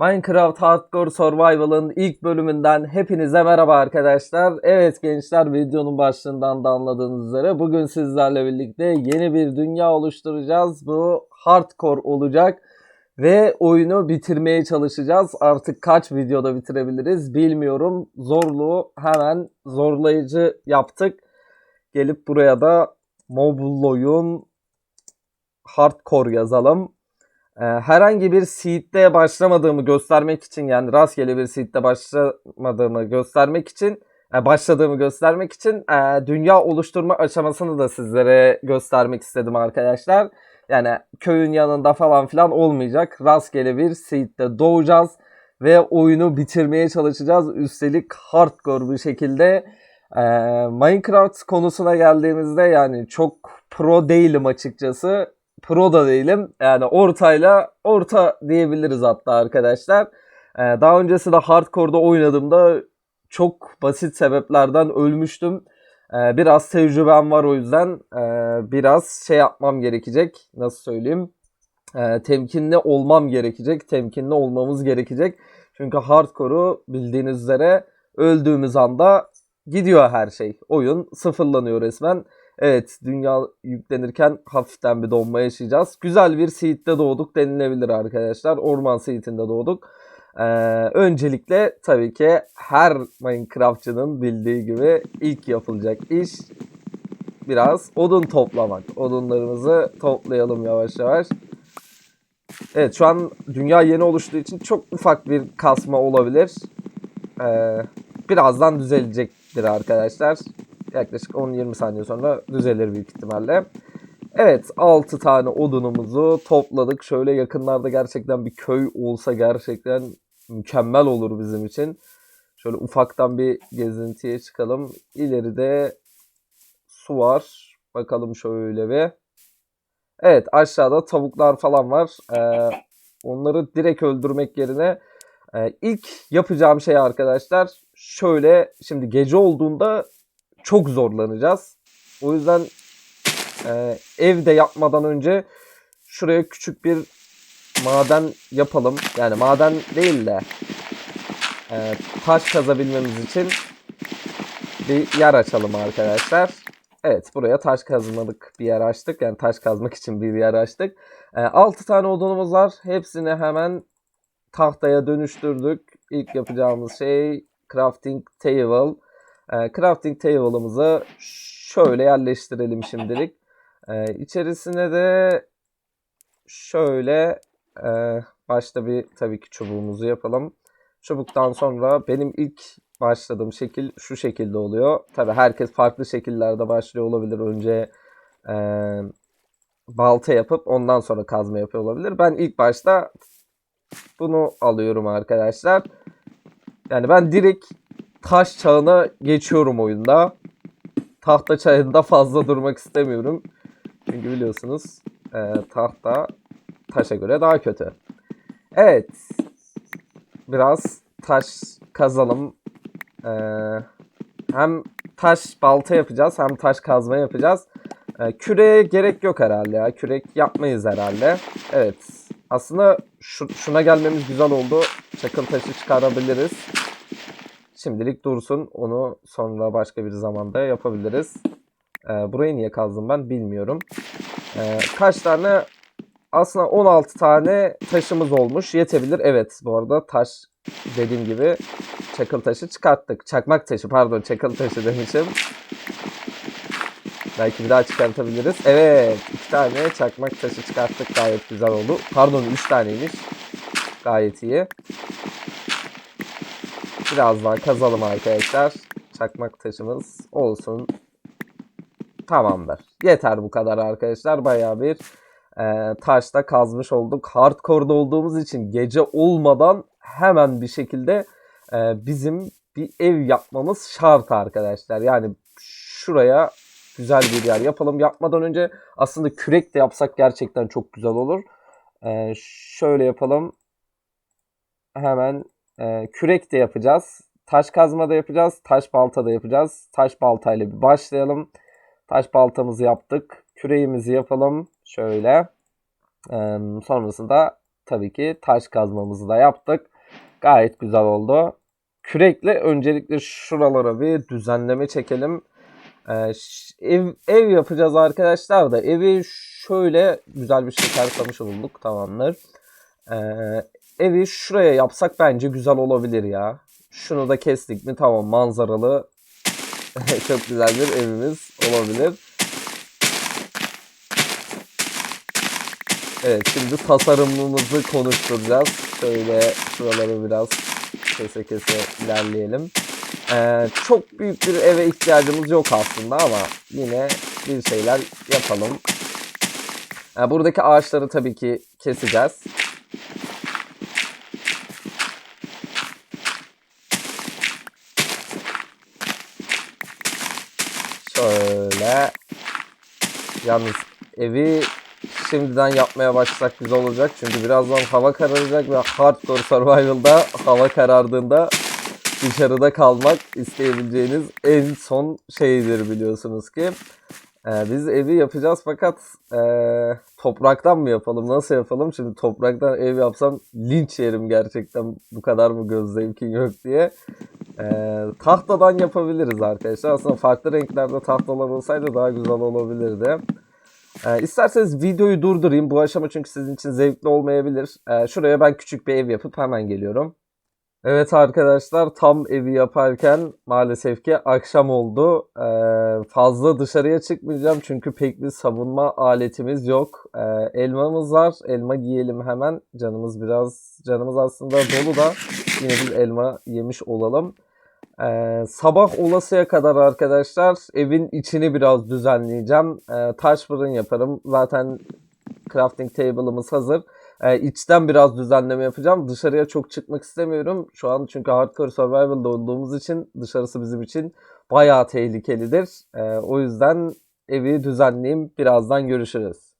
Minecraft Hardcore Survival'ın ilk bölümünden hepinize merhaba arkadaşlar. Evet gençler videonun başlığından da anladığınız üzere bugün sizlerle birlikte yeni bir dünya oluşturacağız. Bu hardcore olacak ve oyunu bitirmeye çalışacağız. Artık kaç videoda bitirebiliriz bilmiyorum. Zorluğu hemen zorlayıcı yaptık. Gelip buraya da mobile oyun hardcore yazalım. Ee, herhangi bir seed'de başlamadığımı göstermek için yani rastgele bir seed'de başlamadığımı göstermek için e, başladığımı göstermek için e, dünya oluşturma aşamasını da sizlere göstermek istedim arkadaşlar. Yani köyün yanında falan filan olmayacak. Rastgele bir seed'de doğacağız ve oyunu bitirmeye çalışacağız. Üstelik hardcore bir şekilde. E, Minecraft konusuna geldiğimizde yani çok pro değilim açıkçası pro da değilim. Yani ortayla orta diyebiliriz hatta arkadaşlar. Ee, daha öncesinde hardcore'da oynadığımda çok basit sebeplerden ölmüştüm. Ee, biraz tecrübem var o yüzden ee, biraz şey yapmam gerekecek. Nasıl söyleyeyim? Temkinli olmam gerekecek. Temkinli olmamız gerekecek. Çünkü hardcore'u bildiğiniz üzere öldüğümüz anda gidiyor her şey. Oyun sıfırlanıyor resmen. Evet dünya yüklenirken hafiften bir donma yaşayacağız. Güzel bir seed'de doğduk denilebilir arkadaşlar. Orman seed'inde doğduk. Ee, öncelikle tabii ki her Minecraftçının bildiği gibi ilk yapılacak iş biraz odun toplamak. Odunlarımızı toplayalım yavaş yavaş. Evet şu an dünya yeni oluştuğu için çok ufak bir kasma olabilir. Ee, birazdan düzelecektir arkadaşlar. Yaklaşık 10-20 saniye sonra düzelir büyük ihtimalle. Evet 6 tane odunumuzu topladık. Şöyle yakınlarda gerçekten bir köy olsa gerçekten mükemmel olur bizim için. Şöyle ufaktan bir gezintiye çıkalım. İleride su var. Bakalım şöyle bir. Evet aşağıda tavuklar falan var. Ee, onları direkt öldürmek yerine e, ilk yapacağım şey arkadaşlar şöyle şimdi gece olduğunda çok zorlanacağız. O yüzden e, evde yapmadan önce şuraya küçük bir maden yapalım. Yani maden değil de e, taş kazabilmemiz için bir yer açalım arkadaşlar. Evet buraya taş kazmalık bir yer açtık. Yani taş kazmak için bir yer açtık. E, 6 tane odunumuz var. Hepsini hemen tahtaya dönüştürdük. İlk yapacağımız şey crafting table. E, crafting table'ımızı şöyle yerleştirelim şimdilik. E, içerisine de şöyle e, başta bir tabii ki çubuğumuzu yapalım. Çubuktan sonra benim ilk başladığım şekil şu şekilde oluyor. Tabii herkes farklı şekillerde başlıyor olabilir. Önce e, balta yapıp ondan sonra kazma yapıyor olabilir. Ben ilk başta bunu alıyorum arkadaşlar. Yani ben direkt taş çağına geçiyorum oyunda. Tahta çağında fazla durmak istemiyorum. Çünkü biliyorsunuz e, tahta taşa göre daha kötü. Evet. Biraz taş kazalım. E, hem taş balta yapacağız hem taş kazma yapacağız. E, küreye gerek yok herhalde ya. Kürek yapmayız herhalde. Evet. Aslında şu, şuna gelmemiz güzel oldu. Çakıl taşı çıkarabiliriz. Şimdilik dursun. Onu sonra başka bir zamanda yapabiliriz. Ee, burayı niye kazdım ben bilmiyorum. Ee, kaç tane? Aslında 16 tane taşımız olmuş. Yetebilir. Evet bu arada taş dediğim gibi çakıl taşı çıkarttık. Çakmak taşı pardon çakıl taşı demişim. Belki bir daha çıkartabiliriz. Evet iki tane çakmak taşı çıkarttık. Gayet güzel oldu. Pardon üç taneymiş. Gayet iyi. Biraz daha kazalım arkadaşlar. Çakmak taşımız olsun. Tamamdır. Yeter bu kadar arkadaşlar. Baya bir e, taşta kazmış olduk. Hardcore'da olduğumuz için gece olmadan hemen bir şekilde e, bizim bir ev yapmamız şart arkadaşlar. Yani şuraya güzel bir yer yapalım. Yapmadan önce aslında kürek de yapsak gerçekten çok güzel olur. E, şöyle yapalım. Hemen e, kürek de yapacağız. Taş kazma da yapacağız. Taş balta da yapacağız. Taş baltayla bir başlayalım. Taş baltamızı yaptık. Küreğimizi yapalım. Şöyle. E, sonrasında tabii ki taş kazmamızı da yaptık. Gayet güzel oldu. Kürekle öncelikle şuralara bir düzenleme çekelim. Ee, ev, ev yapacağız arkadaşlar da evi şöyle güzel bir şeker kamışı bulduk tamamdır. Ee, evi şuraya yapsak bence güzel olabilir ya. Şunu da kestik mi tamam manzaralı çok güzel bir evimiz olabilir. Evet şimdi tasarımımızı konuşturacağız. Şöyle şuraları biraz kese kese ilerleyelim. Ee, çok büyük bir eve ihtiyacımız yok aslında ama yine bir şeyler yapalım. Ee, buradaki ağaçları tabii ki keseceğiz. Şöyle. Yalnız evi şimdiden yapmaya başlasak güzel olacak. Çünkü birazdan hava kararacak ve Hardcore Survival'da hava karardığında dışarıda kalmak isteyebileceğiniz en son şeydir biliyorsunuz ki. Ee, biz evi yapacağız fakat e, topraktan mı yapalım nasıl yapalım? Şimdi topraktan ev yapsam linç yerim gerçekten bu kadar mı göz zevkin yok diye. Ee, tahtadan yapabiliriz arkadaşlar. Aslında farklı renklerde tahtalar olsaydı daha güzel olabilirdi. Ee, isterseniz videoyu durdurayım. Bu aşama çünkü sizin için zevkli olmayabilir. Ee, şuraya ben küçük bir ev yapıp hemen geliyorum. Evet arkadaşlar tam evi yaparken maalesef ki akşam oldu. Ee, fazla dışarıya çıkmayacağım çünkü pek bir savunma aletimiz yok. Ee, elmamız var. Elma giyelim hemen. Canımız biraz canımız aslında dolu da yine biz elma yemiş olalım. Ee, sabah olasıya kadar arkadaşlar evin içini biraz düzenleyeceğim. Ee, taş fırın yaparım. Zaten crafting table'ımız hazır. Ee, içten biraz düzenleme yapacağım. Dışarıya çok çıkmak istemiyorum. Şu an çünkü hardcore survival'da olduğumuz için dışarısı bizim için bayağı tehlikelidir. Ee, o yüzden evi düzenleyeyim. Birazdan görüşürüz.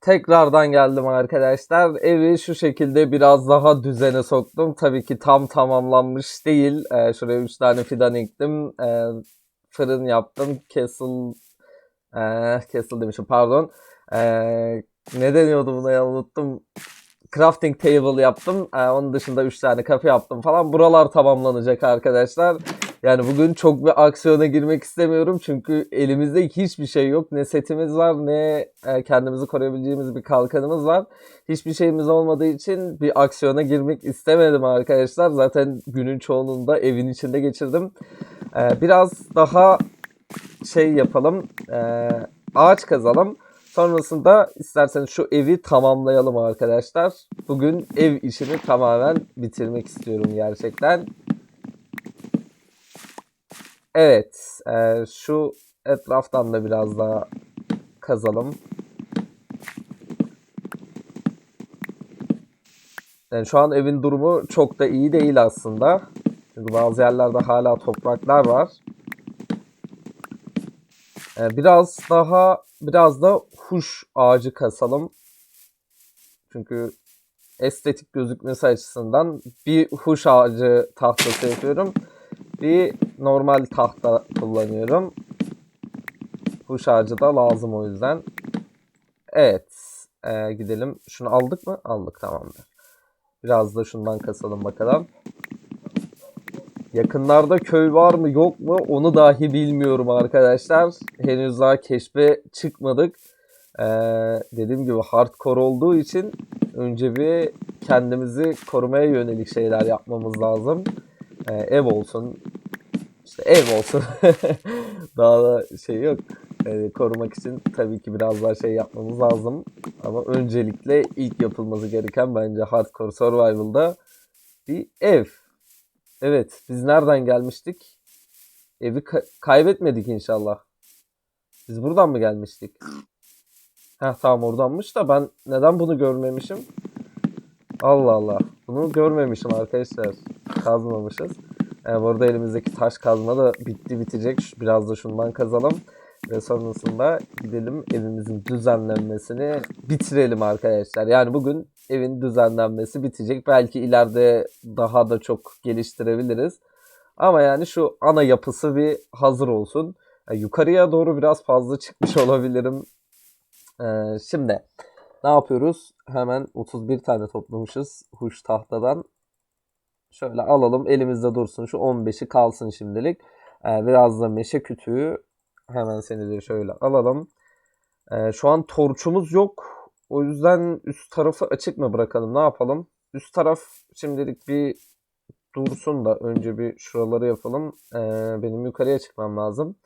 Tekrardan geldim arkadaşlar. Evi şu şekilde biraz daha düzene soktum. Tabii ki tam tamamlanmış değil. Ee, şuraya 3 tane fidan ektim. Ee, fırın yaptım. Castle ee, Castle demişim pardon. Ee, ne deniyordu buna ya unuttum. Crafting table yaptım. Ee, onun dışında 3 tane kapı yaptım falan. Buralar tamamlanacak arkadaşlar. Yani bugün çok bir aksiyona girmek istemiyorum. Çünkü elimizde hiçbir şey yok. Ne setimiz var ne e, kendimizi koruyabileceğimiz bir kalkanımız var. Hiçbir şeyimiz olmadığı için bir aksiyona girmek istemedim arkadaşlar. Zaten günün çoğunluğunu da evin içinde geçirdim. Ee, biraz daha şey yapalım. Ee, ağaç kazalım. Sonrasında isterseniz şu evi tamamlayalım arkadaşlar. Bugün ev işini tamamen bitirmek istiyorum gerçekten. Evet, e, şu etraftan da biraz daha kazalım. Yani şu an evin durumu çok da iyi değil aslında. Çünkü bazı yerlerde hala topraklar var. Ee, biraz daha biraz da huş ağacı kasalım. Çünkü estetik gözükmesi açısından bir huş ağacı tahtası yapıyorum. Bir normal tahta kullanıyorum. Huş ağacı da lazım o yüzden. Evet. ee, gidelim. Şunu aldık mı? Aldık tamamdır. Biraz da şundan kasalım bakalım. Yakınlarda köy var mı yok mu onu dahi bilmiyorum arkadaşlar. Henüz daha keşfe çıkmadık. Ee, dediğim gibi hardcore olduğu için önce bir kendimizi korumaya yönelik şeyler yapmamız lazım. Ee, ev olsun, işte ev olsun. daha da şey yok. Ee, korumak için tabii ki biraz daha şey yapmamız lazım. Ama öncelikle ilk yapılması gereken bence hardcore survival'da bir ev. Evet, biz nereden gelmiştik? Evi ka- kaybetmedik inşallah. Biz buradan mı gelmiştik? Heh tamam oradanmış da ben neden bunu görmemişim? Allah Allah. Bunu görmemişim arkadaşlar. Kazmamışız. Ee, bu arada elimizdeki taş kazma da bitti bitecek. Biraz da şundan kazalım. Ve sonrasında gidelim evimizin düzenlenmesini bitirelim arkadaşlar. Yani bugün evin düzenlenmesi bitecek. Belki ileride daha da çok geliştirebiliriz. Ama yani şu ana yapısı bir hazır olsun. E, yukarıya doğru biraz fazla çıkmış olabilirim. E, şimdi Ne yapıyoruz? Hemen 31 tane toplamışız huş tahtadan. Şöyle alalım elimizde dursun. Şu 15'i kalsın şimdilik. Ee, biraz da meşe kütüğü. Hemen seni de şöyle alalım. Ee, şu an torçumuz yok. O yüzden üst tarafı açık mı bırakalım? Ne yapalım? Üst taraf şimdilik bir dursun da önce bir şuraları yapalım. Ee, benim yukarıya çıkmam lazım.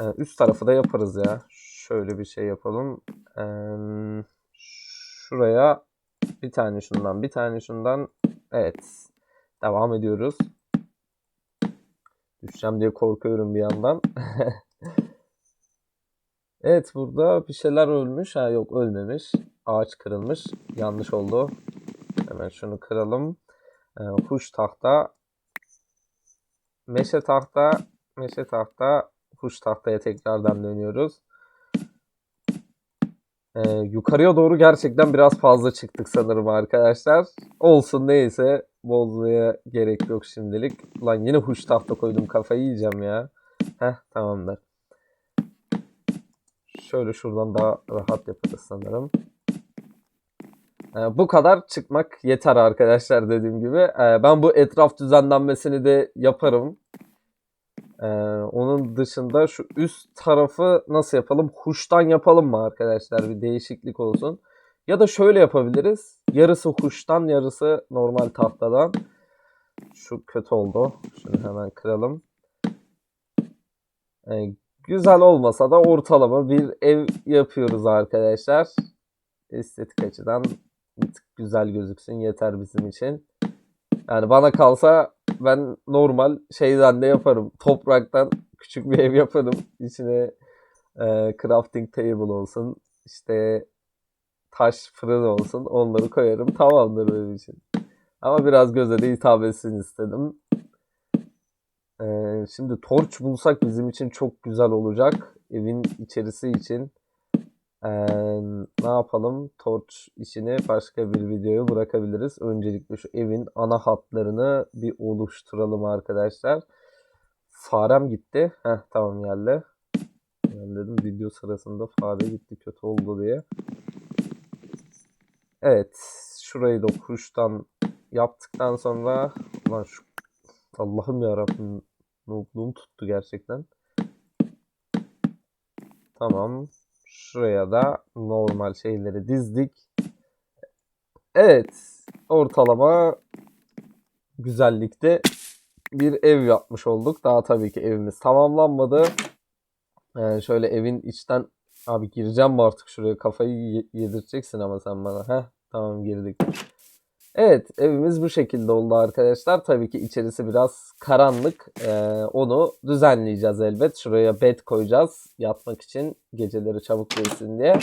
Ee, üst tarafı da yaparız ya. Şöyle bir şey yapalım. Ee, şuraya bir tane şundan, bir tane şundan. Evet. Devam ediyoruz. Düşeceğim diye korkuyorum bir yandan. evet burada bir şeyler ölmüş. Ha yok ölmemiş. Ağaç kırılmış. Yanlış oldu. Hemen şunu kıralım. Ee, huş tahta. Meşe tahta. Meşe tahta. Huş tahtaya tekrardan dönüyoruz. Ee, yukarıya doğru gerçekten biraz fazla çıktık sanırım arkadaşlar. Olsun neyse bozmaya gerek yok şimdilik. Lan yine huş tahta koydum kafayı yiyeceğim ya. Heh tamamdır. Şöyle şuradan daha rahat yaparız sanırım. Ee, bu kadar çıkmak yeter arkadaşlar dediğim gibi. Ee, ben bu etraf düzenlenmesini de yaparım. Ee, onun dışında şu üst tarafı nasıl yapalım? Huştan yapalım mı arkadaşlar? Bir değişiklik olsun. Ya da şöyle yapabiliriz. Yarısı huştan, yarısı normal tahtadan. Şu kötü oldu. Şunu hemen kıralım. Ee, güzel olmasa da ortalama bir ev yapıyoruz arkadaşlar. Estetik açıdan bir tık güzel gözüksün yeter bizim için. Yani bana kalsa ben normal şeyden de yaparım. Topraktan küçük bir ev yaparım. İçine e, crafting table olsun. İşte taş fırın olsun. Onları koyarım. Tamamdır benim için. Ama biraz göze de hitap etsin istedim. E, şimdi torç bulsak bizim için çok güzel olacak. Evin içerisi için. Ee, ne yapalım? Torch işini başka bir videoya bırakabiliriz. Öncelikle şu evin ana hatlarını bir oluşturalım arkadaşlar. Farem gitti. Heh tamam geldi. Ben dedim video sırasında fare gitti kötü oldu diye. Evet. Şurayı da kuştan yaptıktan sonra lan şu Allah'ım yarabbim noobluğum tuttu gerçekten. Tamam. Şuraya da normal şeyleri dizdik. Evet. Ortalama güzellikte bir ev yapmış olduk. Daha tabii ki evimiz tamamlanmadı. Ee, şöyle evin içten abi gireceğim mi artık şuraya kafayı ye- yedireceksin ama sen bana. Heh tamam girdik. Evet evimiz bu şekilde oldu arkadaşlar. Tabii ki içerisi biraz karanlık. Ee, onu düzenleyeceğiz elbet. Şuraya bed koyacağız yatmak için geceleri çabuk geçsin diye.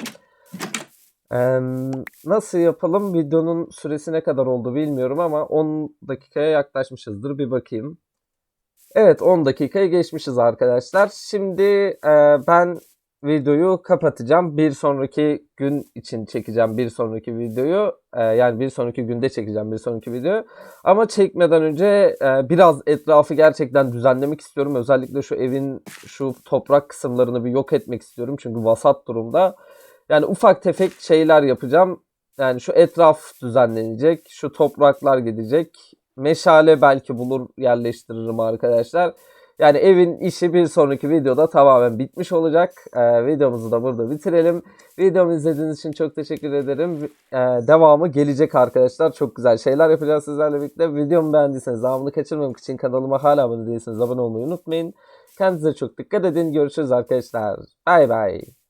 Ee, nasıl yapalım? Videonun süresi ne kadar oldu bilmiyorum ama 10 dakikaya yaklaşmışızdır. Bir bakayım. Evet 10 dakikaya geçmişiz arkadaşlar. Şimdi e, ben videoyu kapatacağım. Bir sonraki gün için çekeceğim bir sonraki videoyu. Ee, yani bir sonraki günde çekeceğim bir sonraki videoyu. Ama çekmeden önce e, biraz etrafı gerçekten düzenlemek istiyorum. Özellikle şu evin şu toprak kısımlarını bir yok etmek istiyorum. Çünkü vasat durumda. Yani ufak tefek şeyler yapacağım. Yani şu etraf düzenlenecek. Şu topraklar gidecek. Meşale belki bulur yerleştiririm arkadaşlar. Yani evin işi bir sonraki videoda tamamen bitmiş olacak. Ee, videomuzu da burada bitirelim. Videomu izlediğiniz için çok teşekkür ederim. Ee, devamı gelecek arkadaşlar. Çok güzel şeyler yapacağız sizlerle birlikte. Videomu beğendiyseniz devamını kaçırmamak için kanalıma hala abone değilseniz abone olmayı unutmayın. Kendinize çok dikkat edin. Görüşürüz arkadaşlar. Bay bay.